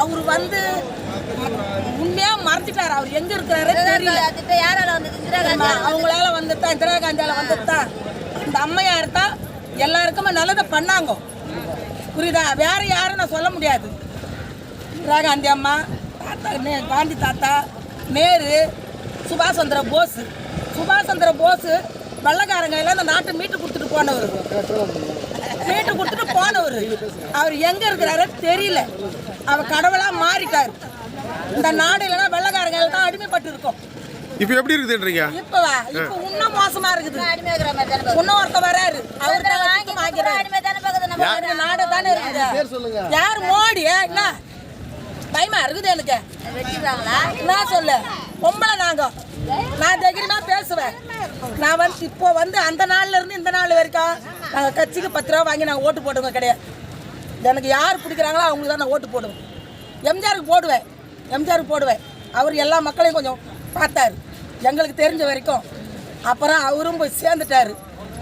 அவர் வந்து உண்மையா மறைஞ்சிட்டாரு அவர் எங்க இருக்கிறாரு தெரியல. அவங்களால வந்துட்டா இந்திரா காந்தியால வந்துட்டா. இந்த அம்மையார் தான் எல்லாருக்குமே நல்லதை பண்ணாங்க. புரியுதா? வேற யாரும் நான் சொல்ல முடியாது. இந்திரா காந்தி அம்மா தாத்தா காந்தி தாத்தா நேரு சுபாஷ் சந்திர போஸ். சுபாஷ் சந்திர போஸ் வெள்ளக்காரங்க எல்லாம் இந்த நாட்டை மீட்டு கொடுத்துட்டு போனவர். மீட்டு கொடுத்துட்டு போனவர். அவர் எங்க இருக்கிறாரு தெரியல. அவர் கடவுளா மாறிட்டாரு. இந்த நாடு இல்லைன்னா வெள்ளக்காரங்க எல்லாம் தான் அடிமைப்பட்டு இருக்கோம் இப்போ எப்படி இருக்குதுன்றீங்க? இப்பவா இப்ப இன்னும் மோசமா இருக்குது. அடிமை இருக்கிற மாதிரி தானே இன்னும் ஒருத்த வராரு. அவர் சுதந்திரம் வாங்கி வாங்கிறாரு அடிமை தானே பார்க்குது நம்ம யாரு? நாடு தானே இருக்குது. யார் மோடி? என்ன? பயமா இருக்குது எனக்கு. நான் சொல்லு? பொம்பளை நாங்க. நான் தைரியமா பேசுவேன். நான் வந்து இப்போ வந்து அந்த நாள்ல இருந்து இந்த நாள் வரைக்கும் நாங்க கட்சிக்கு பத்து ரூபா வாங்கி நாங்கள் ஓட்டு போடுவோங்க கிடையாது எனக்கு யார் பிடிக்கிறாங்களோ அவங்களுக்கு தான் நான் ஓட்டு போடுவேன். எம்ஜிஆருக்கு போடுவேன். எம்ஜிஆருக்கு போடுவேன். அவர் எல்லா மக்களையும் கொஞ்சம் பார்த்தாரு. எங்களுக்கு தெரிஞ்ச வரைக்கும். அப்புறம் அவரும் போய் சேர்ந்துட்டாரு.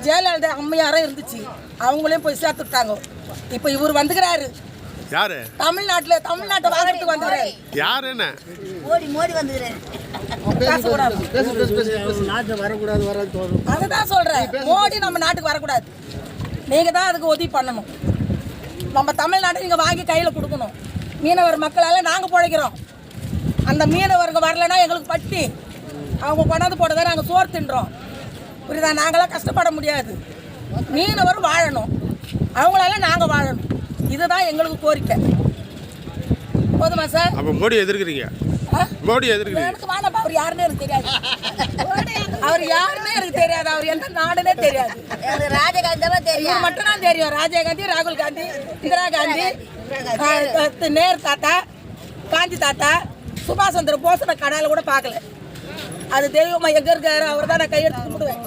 ஜெயலலிதா அம்மையாரும் இருந்துச்சு. அவங்களையும் போய் சேர்த்துட்டாங்க இப்போ இவர் வந்துக்கிறாரு. யாரு? தமிழ்நாட்டுல தமிழ்நாட்டை வாங்குறதுக்கு வந்துக்கிறாரு. யாரு என்ன? மோடி அதுதான் சொல்றேன். மோடி நம்ம நாட்டுக்கு வரக்கூடாது. நீங்க தான் அதுக்கு உதவி பண்ணணும். நம்ம தமிழ்நாட்டை நீங்க வாங்கி கையில கொடுக்கணும். மீனவர் மக்களால நாங்க பிழைக்கிறோம். அந்த மீனவர்கள் வரலைன்னா எங்களுக்கு பட்டி. அவங்க கொண்டாந்து போட்டதை நாங்கள் சோறு தின்றோம். புரியுதா? நாங்களாம் கஷ்டப்பட முடியாது. மீனவர் வாழணும். அவங்களால நாங்கள் வாழணும். இதுதான் எங்களுக்கு கோரிக்கை. போதுமா சார்? அப்போ மோடி எதிர்க்கிறீங்க? மோடி எதிர்க்கிறீங்க. எனக்கு வேணாப்பா அவர் யாருன்னே எனக்கு தெரியாது. அவர் யாருன்னே எனக்கு தெரியாது. அவர் எந்த நாடுனே தெரியாது. எனக்கு ராஜகாந்தி தான் தெரியும். மட்டும் தான் தெரியும். ராஜீவ் காந்தி ராகுல் காந்தி இந்திரா காந்தி. நேரு தாத்தா காந்தி தாத்தா சுபாஷ் சந்திர போஸ் நான் கடால கூட பார்க்கல. அது தெய்வமா எங்க இருக்காரு அவர் தான் நான் கையெடுத்து கும்பிடுவேன்.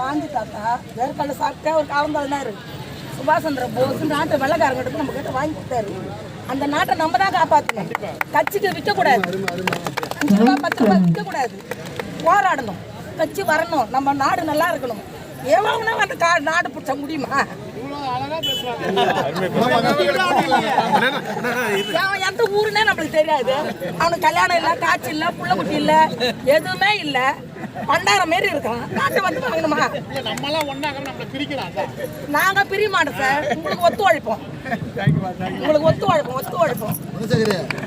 காந்தி தாத்தா வேர்க்கடலை சாப்பிட்டே ஒரு காலம் தள்ளினாரு சுபாஷ் சந்திர போஸ் நாட்டை வெள்ளக்காரங்கிட்ட நம்ம கிட்ட வாங்கி கொடுத்தாரு. அந்த நாட்டை நம்ம தான் காப்பாற்றணும் கட்சிக்கு விற்கக்கூடாது அஞ்சு ரூபா பத்து ரூபாய் விற்கக்கூடாது போராடணும். கட்சி வரணும். நம்ம நாடு நல்லா இருக்கணும். எவ்வளவுனா அந்த கா நாடு பிடிச்ச முடியுமா? அவன் எந்த ஊருன்னே நம்மளுக்கு தெரியாது அவனுக்கு கல்யாணம் இல்லை காய்ச்சி இல்லை புள்ள குட்டி இல்ல எதுவுமே இல்லை பண்டாரம் மாரி இருக்கான் நாட்டை வந்து வாங்கணுமா நாங்க பிரிய மாட்டோம் சார் உங்களுக்கு ஒத்து உழைப்போம் உங்களுக்கு ஒத்து உழைப்போம் ஒத்து உழைப்போம்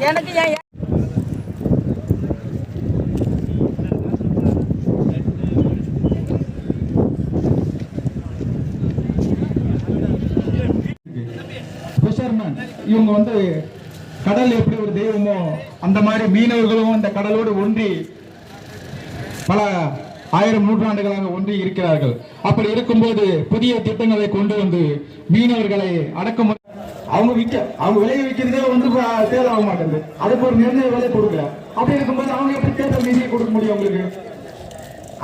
எனக்கு ஏன் இவங்க வந்து கடல் எப்படி ஒரு தெய்வமோ அந்த மாதிரி மீனவர்களும் அந்த கடலோடு ஒன்றி பல ஆயிரம் நூற்றாண்டுகளாக ஒன்றி இருக்கிறார்கள். அப்படி இருக்கும்போது புதிய திட்டங்களை கொண்டு வந்து மீனவர்களை அடக்குமுறை அவங்க விற்க அவங்க விலையை விற்கிறதே வந்து சேல் ஆக மாட்டேங்குது. அதுக்கு ஒரு நிர்ணய விலை கொடுக்கல. அப்படி இருக்கும்போது அவங்க எப்படி தேர்தல் நிதியை கொடுக்க முடியும் அவங்களுக்கு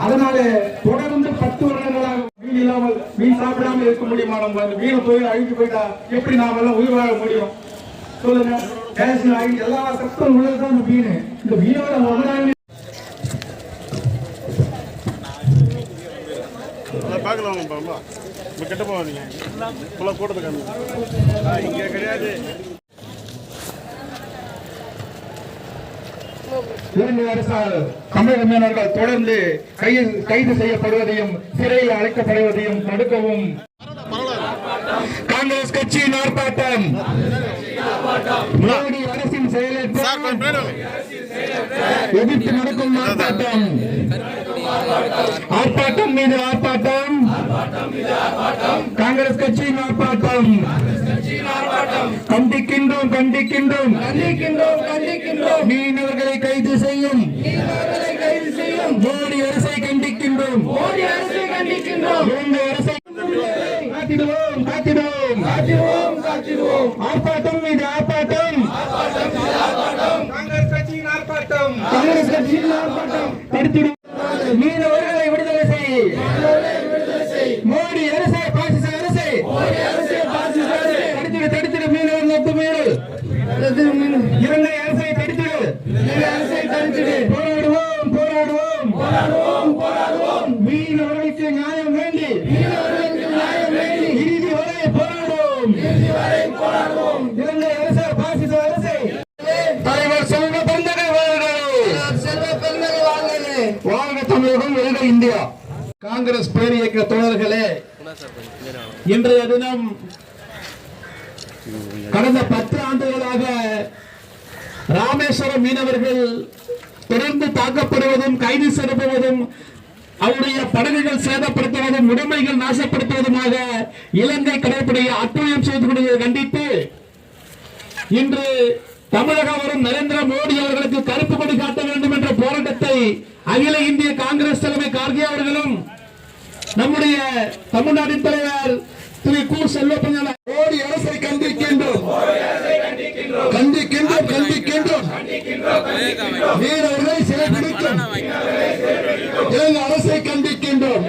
அதனால தொடர்ந்து பத்து வருடங்களாக மீன் இல்லாமல் மீன் சாப்பிடாமல் இருக்க முடியுமா நம்ம? அந்த மீனை தொழில் அழிஞ்சு போயிட்டா எப்படி நாம எல்லாம் உயிர் வாழ முடியும்? சொல்லுங்க. கேஸ் ஆகி எல்லா சத்தம் உள்ளதுதான் இந்த மீன். இந்த மீனோட முதலாளி பார்க்கலாம் பாப்பா கிட்ட போவாதீங்க ஃபுல்லாக கூட்டத்துக்கு இங்கே கிடையாது. இரண்டு அரசால் தமிழக மீனவர்கள் தொடர்ந்து கைது செய்யப்படுவதையும் சிறையில் அழைக்கப்படுவதையும் தடுக்கவும். காங்கிரஸ் கட்சியின் ஆர்ப்பாட்டம். மோடி அரசின் செயலற்ற. எதிர்த்து நடக்கும் ஆர்ப்பாட்டம். ஆர்ப்பாட்டம் மீது ஆர்ப்பாட்டம். காங்கிரஸ் கட்சியின் ஆர்ப்பாட்டம். கண்டிக்கின்றோம் கண்டிக்கின்றோம் கண்டிக்கின்றோம் கண்டிக்கின்றோம் மீனவர்களை கைது செய்யும். கைது செய்யும். மோடி அரசை கண்டிக்கின்றோம். மோடி அரசை கண்டிக்கின்றோம். இந்த அரசை காத்திடுவோம் காத்திடுவோம். காத்திடுவோம் காத்திடுவோம். ஆர்ப்பாட்டம் மீது ஆர்ப்பாட்டம். காங்கிரஸ் கட்சியின் ஆர்ப்பாட்டம். காங்கிரஸ் கட்சியின் ஆர்ப்பாட்டம். தடுத்திடும் காங்கிரஸ் பேர் இயக்க தோழர்களே இன்றைய தினம் கடந்த பத்து ஆண்டுகளாக ராமேஸ்வரம் மீனவர்கள் தொடர்ந்து தாக்கப்படுவதும் கைது செய்யப்படுவதும் அவருடைய படகுகள் சேதப்படுத்துவதும் உடைமைகள் நாசப்படுத்துவதுமாக இலங்கை கடற்படையை அட்டுழியம் செய்து கொண்டதை கண்டித்து இன்று தமிழகம் வரும் நரேந்திர மோடி அவர்களுக்கு கருப்பு கொடி காட்ட வேண்டும் என்ற போராட்டத்தை அகில இந்திய காங்கிரஸ் தலைமை கார்கே அவர்களும் நம்முடைய தமிழ்நாட்டின் தலைவர் திரு கு. செல்வப்பஞ்சல மோடி அரசை கண்டிக்கின்றோம். கண்டிக்கின்றோம் கண்டிக்கின்றோம். மீனவர்களை சிறை பிடிக்கும் அரசை கண்டிக்கின்றோம்.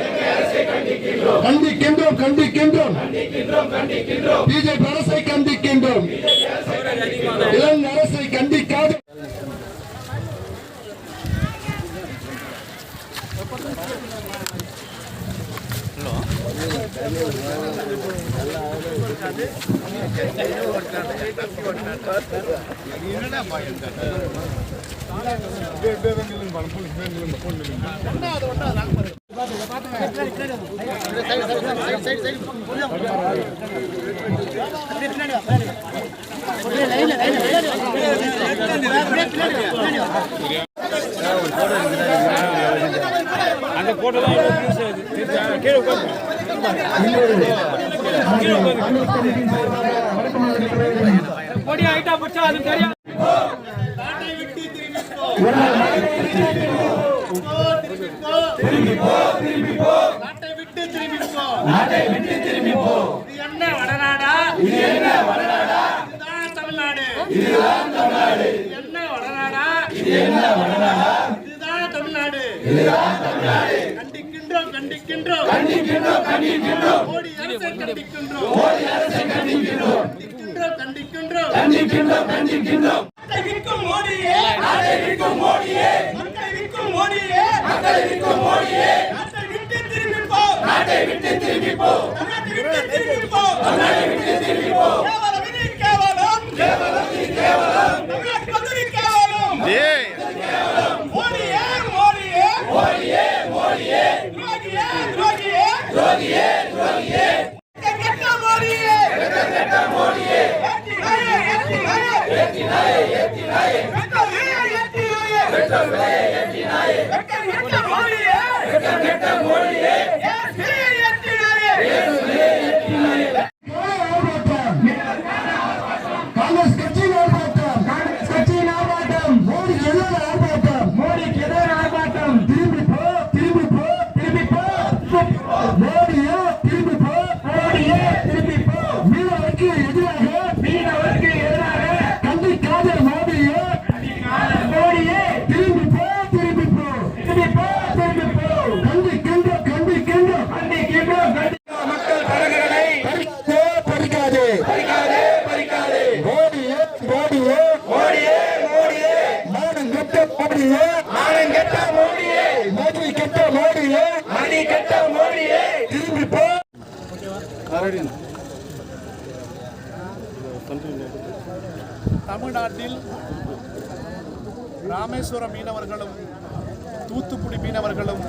கண்டிக்கின்றோம் கண்டிக்கின்றோம். பிஜேபி அரசை கண்டிக்கின்றோம். இலங்கை அரசை கண்டிக்காது. அந்த போட்டோ தான் நியூஸ் கீழே உட்காந்து கொடி பிடிச்சா அது இது என்ன வடநாடா? இது என்ன வடநாடா? இதுதான் தமிழ்நாடு இதுதான் தமிழ்நாடு என்ன வடநாடா? இது என்ன வடநாடா? இதுதான் தமிழ்நாடு. இதுதான் தமிழ்நாடு. கண்டிக்கின்றோம் கண்டிக்கின்றோம். கண்டிக்கின்றோம் கண்டிக்கின்றோம். மோடி அரசை கண்டிக்கின்றோம். மோடி அரசை கண்டிக்கின்றோம். கண்டிக்கின்றோம் கண்டிக்கின்றோம். கண்டிக்கின்றோம் நாட்டை விற்கும் மோடியே. நாட்டை விற்கும் மோடியே. மக்களை விற்கும் மோடியே. மக்களை விற்கும் மோடியே. நாட்டை விட்டு திரும்பி போ நாட்டை விட்டு திரும்பி போ நாட்டை விட்டு திரும்பி போ நாட்டை விட்டு திரும்பி போ కేవలం కేవలం కేవలం மோடியே மானம் கெட்ட மோடியே மோடி கெட்ட மோடியே மணி கெட்ட மோடியே திரும்பி போ. தமிழ்நாட்டில் ராமேஸ்வரம் மீனவர்களும் தூத்துக்குடி மீனவர்களும்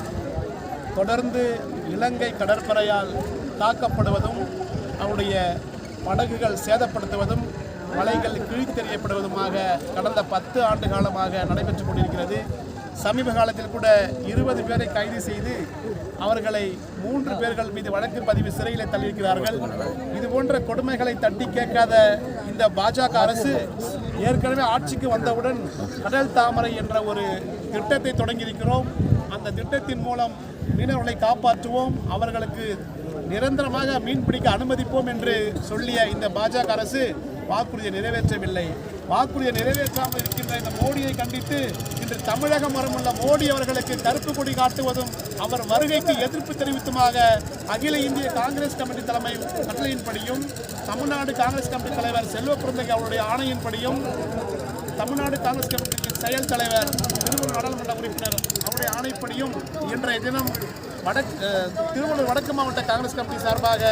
தொடர்ந்து இலங்கை கடற்படையால் தாக்கப்படுவதும் அவருடைய படகுகள் சேதப்படுத்துவதும் மலைகள் கிழித்தெறியப்படுவதுமாக கடந்த பத்து ஆண்டு காலமாக நடைபெற்றுக் கொண்டிருக்கிறது. சமீப காலத்தில் கூட இருபது பேரை கைது செய்து அவர்களை மூன்று பேர்கள் மீது வழக்கு பதிவு சிறையில் தள்ளியிருக்கிறார்கள். இது போன்ற கொடுமைகளை தட்டி கேட்காத இந்த பாஜக அரசு ஏற்கனவே ஆட்சிக்கு வந்தவுடன் கடல் தாமரை என்ற ஒரு திட்டத்தை தொடங்கியிருக்கிறோம். அந்த திட்டத்தின் மூலம் மீனவர்களை காப்பாற்றுவோம். அவர்களுக்கு நிரந்தரமாக மீன் பிடிக்க அனுமதிப்போம் என்று சொல்லிய இந்த பாஜக அரசு வாக்குறுதியை நிறைவேற்றவில்லை. வாக்குறுதியை நிறைவேற்றாமல் இருக்கின்ற இந்த மோடியை கண்டித்து இன்று தமிழகம் மரமுள்ள மோடி அவர்களுக்கு கருப்பு கொடி காட்டுவதும் அவர் வருகைக்கு எதிர்ப்பு தெரிவித்துமாக அகில இந்திய காங்கிரஸ் கமிட்டி தலைமை கட்டளையின்படியும் தமிழ்நாடு காங்கிரஸ் கமிட்டி தலைவர் செல்வ குழந்தைக்கு அவருடைய ஆணையின்படியும் தமிழ்நாடு காங்கிரஸ் கமிட்டியின் செயல் தலைவர் திருவள்ளூர் நாடாளுமன்ற உறுப்பினர் அவருடைய ஆணைப்படியும் இன்றைய தினம் வடக்கு திருவள்ளூர் வடக்கு மாவட்ட காங்கிரஸ் கமிட்டி சார்பாக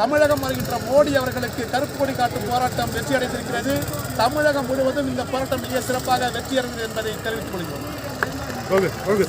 தமிழகம் வருகின்ற மோடி அவர்களுக்கு கருப்பு கொடி காட்டும் போராட்டம் வெற்றி அடைந்திருக்கிறது தமிழகம் முழுவதும் இந்த போராட்டம் மிக சிறப்பாக வெற்றி அடைந்தது என்பதை தெரிவித்துக் கொள்கிறோம். Okay okay.